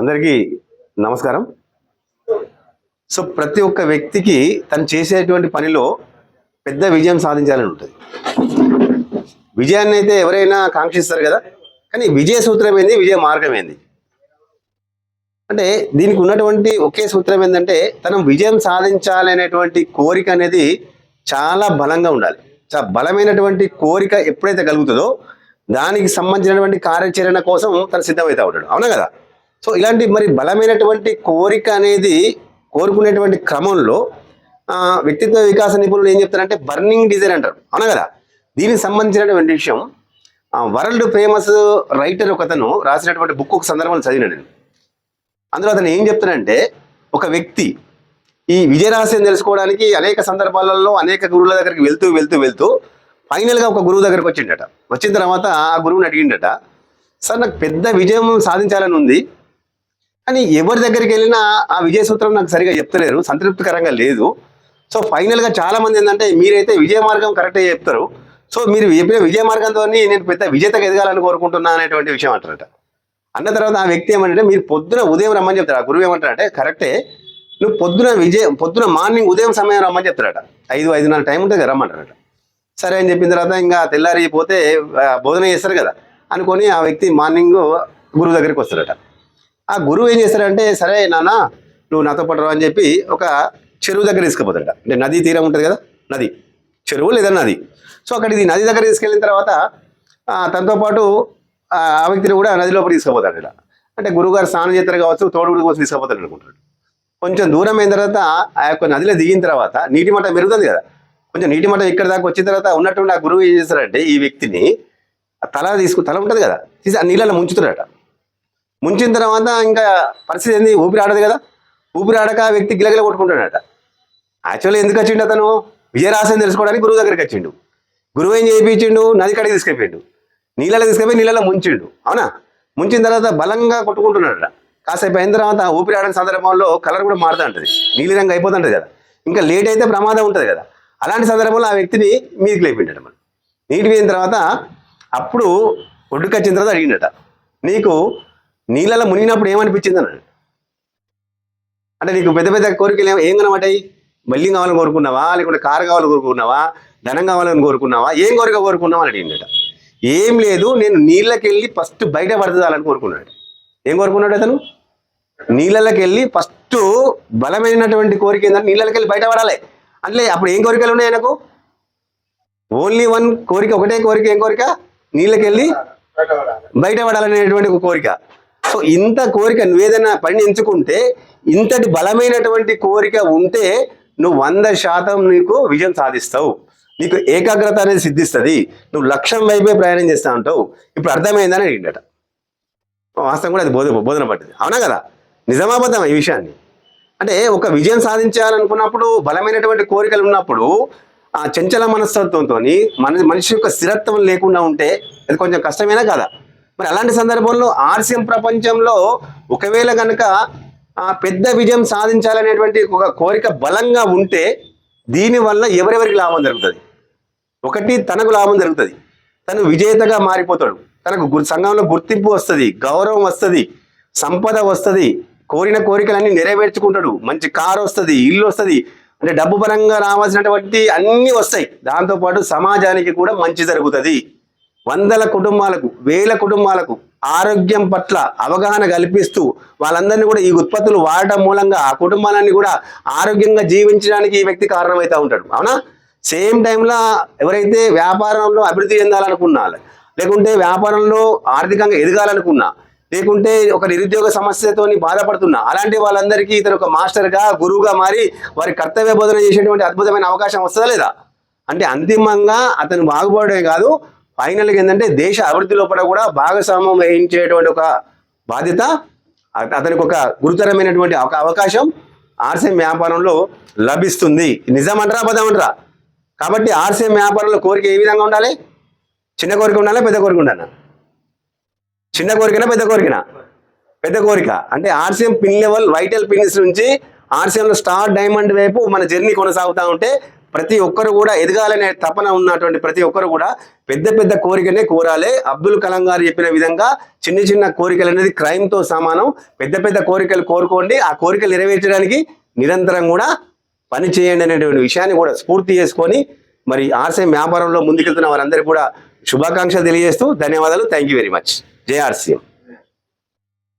అందరికీ నమస్కారం. సో ప్రతి ఒక్క వ్యక్తికి తను చేసేటువంటి పనిలో పెద్ద విజయం సాధించాలని ఉంటుంది. విజయాన్ని అయితే ఎవరైనా కాంక్షిస్తారు కదా? కానీ విజయ సూత్రం ఏంది? విజయ మార్గం ఏంది? అంటే దీనికి ఉన్నటువంటి ఒకే సూత్రం ఏంటంటే తను విజయం సాధించాలనేటువంటి కోరిక అనేది చాలా బలంగా ఉండాలి. చాలా బలమైనటువంటి కోరిక ఎప్పుడైతే కలుగుతుందో దానికి సంబంధించినటువంటి కార్యాచరణ కోసం తను సిద్ధమవుతూ ఉంటాడు. అవునా కదా? సో ఇలాంటి మరి బలమైనటువంటి కోరిక అనేది కోరుకునేటువంటి క్రమంలో వ్యక్తిత్వ వికాస నిపుణులు ఏం చెప్తారంటే బర్నింగ్ డిజైర్ అంటారు. అవునా కదా? దీనికి సంబంధించినటువంటి విషయం వరల్డ్ ఫేమస్ రైటర్ ఒకతను రాసినటువంటి బుక్ ఒక సందర్భంలో చదివినాను నేను. అందులో అతను ఏం చెప్తానంటే ఒక వ్యక్తి ఈ విజయరహస్యం తెలుసుకోవడానికి అనేక సందర్భాలలో అనేక గురువుల దగ్గరికి వెళ్తూ వెళ్తూ వెళ్తూ ఫైనల్గా ఒక గురువు దగ్గరకు వచ్చిండట. వచ్చిన తర్వాత ఆ గురువుని అడిగిండట సార్ నాకు పెద్ద విజయం సాధించాలని ఉంది. కానీ ఎవరి దగ్గరికి వెళ్ళినా ఆ విజయ సూత్రం నాకు సరిగా చెప్తలేరు సంతృప్తికరంగా లేదు. సో ఫైనల్గా చాలా మంది ఏంటంటే మీరైతే విజయ మార్గం కరెక్ట్గా చెప్తారు. సో మీరు చెప్పిన విజయ మార్గంతో నేను పెద్ద విజేతగా ఎదగాలని కోరుకుంటున్నా అనేటువంటి విషయం అంటారట. అన్న తర్వాత ఆ వ్యక్తి ఏమంటే మీరు పొద్దున ఉదయం రమ్మని చెప్తారు ఆ గురువు ఏమంటారంటే కరెక్టే నువ్వు పొద్దున విజయ పొద్దున మార్నింగ్ ఉదయం సమయం రమ్మని చెప్తారట ఐదు ఐదున్నర టైం ఉంటుంది కదా రమ్మంటారట సరే అని చెప్పిన తర్వాత ఇంకా తెల్లారి పోతే బోధన చేస్తారు కదా అనుకొని ఆ వ్యక్తి మార్నింగ్ గురువు దగ్గరికి వస్తారట ఆ గురువు ఏం చేస్తారంటే సరే నాన్న నువ్వు నాతో పాటు అని చెప్పి ఒక చెరువు దగ్గర తీసుకుపోతాడట. అంటే నది తీరం ఉంటుంది కదా నది. చెరువు లేదా నది? సో అక్కడికి నది దగ్గర తీసుకెళ్ళిన తర్వాత తనతో పాటు ఆ వ్యక్తిని కూడా నది లోపల తీసుకుపోతాడట. అంటే గురువుగారు స్నానం చేస్తారు కావచ్చు తోడుగుడి కోసం తీసుకుపోతాడు అనుకుంటాడు. కొంచెం దూరం అయిన తర్వాత ఆ యొక్క నదిలో దిగిన తర్వాత నీటి మట్టం పెరుగుతుంది కదా. కొంచెం నీటి మట్టం ఇక్కడ దాకా వచ్చిన తర్వాత ఉన్నటువంటి ఆ గురువు ఏం చేస్తారంటే ఈ వ్యక్తిని ఆ తల తీసుకు తల ఉంటుంది కదా తీసి ఆ నీళ్ళలో ముంచుతాడట. ముంచిన తర్వాత ఇంకా పరిస్థితి ఏంది? ఊపిరి ఆడదు కదా. ఊపిరి ఆడక వ్యక్తి గిలగిల కొట్టుకుంటాడట యాక్చువల్లీ ఎందుకు వచ్చిండు అతను? విజయరాశని తెలుసుకోవడానికి గురువు దగ్గరికి వచ్చిండు. గురువు ఏం చేయించిండు? నది కడికి తీసుకెళ్ళిపోయిండు. నీళ్ళలో తీసుకెళ్ళి నీళ్ళలో ముంచిండు. అవునా? ముంచిన తర్వాత బలంగా కొట్టుకుంటున్నాడట. కాసేపు అయిన తర్వాత ఊపిరి ఆడని సందర్భంలో కలర్ కూడా మారుతూ ఉంటుంది. నీలిరంగు అయిపోతుంటుంది కదా. ఇంకా లేట్ అయితే ప్రమాదం ఉంటుంది కదా. అలాంటి సందర్భంలో ఆ వ్యక్తిని మీదికి లేపిండట మనం నీటికి పోయిన తర్వాత అప్పుడు ఒడ్డుకు వచ్చిన తర్వాత అడిగిండట. నీకు నీళ్ళలో మునిగినప్పుడు ఏమనిపించింది అని అంటే నీకు పెద్ద పెద్ద కోరికలు ఏం- ఏం కనబడ్డాయి? బిల్డింగ్ కావాలని కోరుకున్నావా? లేకుంటే కారు కావాలని కోరుకున్నావా? ధనం కావాలని కోరుకున్నావా? ఏం కోరిక కోరుకున్నావా అని అడిగిందట. ఏం లేదు నేను నీళ్ళకి వెళ్ళి ఫస్ట్ బయట పడుతుందాలని కోరుకున్నాడు. ఏం కోరుకున్నాడు అతను? నీళ్ళకి వెళ్ళి ఫస్ట్ బలమైనటువంటి కోరిక ఏంటంటే నీళ్ళకి వెళ్ళి బయట పడాలి. అంటే అప్పుడు ఏం కోరికలు ఉన్నాయి ఆయనకు? ఓన్లీ వన్ కోరిక ఒకటే కోరిక ఏం కోరిక? నీళ్ళకి వెళ్ళి బయట పడాలనేటువంటి ఒక కోరిక. సో ఇంత కోరిక నువ్వేదైనా పని ఎంచుకుంటే ఇంతటి బలమైనటువంటి కోరిక ఉంటే నువ్వు వంద శాతం నీకు విజయం సాధిస్తావు. నీకు ఏకాగ్రత అనేది సిద్ధిస్తుంది. నువ్వు లక్ష్యం వైపే ప్రయాణం చేస్తా ఉంటావు. ఇప్పుడు అర్థమైందని అడిగిందట. వాస్తవం కూడా అది బోధ బోధన పట్టింది. అవునా కదా? నిజమాబద్ధం ఈ విషయాన్ని? అంటే ఒక విజయం సాధించాలనుకున్నప్పుడు బలమైనటువంటి కోరికలు ఉన్నప్పుడు ఆ చంచల మనస్తత్వంతో మన మనిషి యొక్క స్థిరత్వం లేకుండా ఉంటే అది కొంచెం కష్టమేనా కదా? మరి అలాంటి సందర్భంలో ఆర్సిఎం ప్రపంచంలో ఒకవేళ కనుక ఆ పెద్ద విజయం సాధించాలనేటువంటి ఒక కోరిక బలంగా ఉంటే దీనివల్ల ఎవరెవరికి లాభం జరుగుతుంది? ఒకటి తనకు లాభం జరుగుతుంది. తను విజేతగా మారిపోతాడు. తనకు సంఘంలో గుర్తింపు వస్తుంది గౌరవం వస్తుంది సంపద వస్తుంది కోరిన కోరికలన్నీ నెరవేర్చుకుంటాడు. మంచి కారు వస్తుంది ఇల్లు వస్తుంది. అంటే డబ్బు పరంగా రావాల్సినటువంటి అన్నీ వస్తాయి. దాంతోపాటు సమాజానికి కూడా మంచి జరుగుతుంది. వందల కుటుంబాలకు వేల కుటుంబాలకు ఆరోగ్యం పట్ల అవగాహన కల్పిస్తూ వాళ్ళందరినీ కూడా ఈ ఉత్పత్తులు వాడటం మూలంగా ఆ కుటుంబాలన్నీ కూడా ఆరోగ్యంగా జీవించడానికి ఈ వ్యక్తి కారణమవుతా ఉంటాడు. అవునా? సేమ్ టైంలో ఎవరైతే వ్యాపారంలో అభివృద్ధి చెందాలనుకున్నా లేకుంటే వ్యాపారంలో ఆర్థికంగా ఎదగాలనుకున్నా లేకుంటే ఒక నిరుద్యోగ సమస్యతో బాధపడుతున్నా అలాంటి వాళ్ళందరికీ ఇతను ఒక మాస్టర్గా గురువుగా మారి వారి కర్తవ్య బోధన చేసేటువంటి అద్భుతమైన అవకాశం వస్తుందా లేదా? అంటే అంతిమంగా అతను బాగుపడమే కాదు ఫైనల్గా ఏంటంటే దేశ అభివృద్ధి లోపల కూడా భాగస్వామ్యం వహించేటువంటి ఒక బాధ్యత అతనికి ఒక గురుతరమైనటువంటి ఒక అవకాశం ఆర్సీఎం వ్యాపారంలో లభిస్తుంది. నిజమంటారా అబద్ధమంటారా? కాబట్టి ఆర్సీఎం వ్యాపారంలో కోరిక ఏ విధంగా ఉండాలి? చిన్న కోరిక ఉండాలా పెద్ద కోరిక ఉండాలా? చిన్న కోరికనా పెద్ద కోరికనా? పెద్ద కోరిక. అంటే RCM pin level vital pins నుంచి ఆర్సీఎంలో స్టార్ డైమండ్ వైపు మన జర్నీ కొనసాగుతూ ఉంటే ప్రతి ఒక్కరు కూడా ఎదగాలనే తపన ఉన్నటువంటి ప్రతి ఒక్కరు కూడా పెద్ద పెద్ద కోరికనే కోరాలి. అబ్దుల్ కలాం గారు చెప్పిన విధంగా చిన్న చిన్న కోరికలు అనేది క్రైమ్తో సమానం. పెద్ద పెద్ద కోరికలు కోరుకోండి. ఆ కోరికలు నెరవేర్చడానికి నిరంతరం కూడా పని చేయండి అనేటువంటి విషయాన్ని కూడా స్ఫూర్తి చేసుకొని మరి ఆర్సీఎం వ్యాపారంలో ముందుకెళ్తున్న వారందరికీ కూడా శుభాకాంక్షలు తెలియజేస్తూ ధన్యవాదాలు. Thank you very much JRCM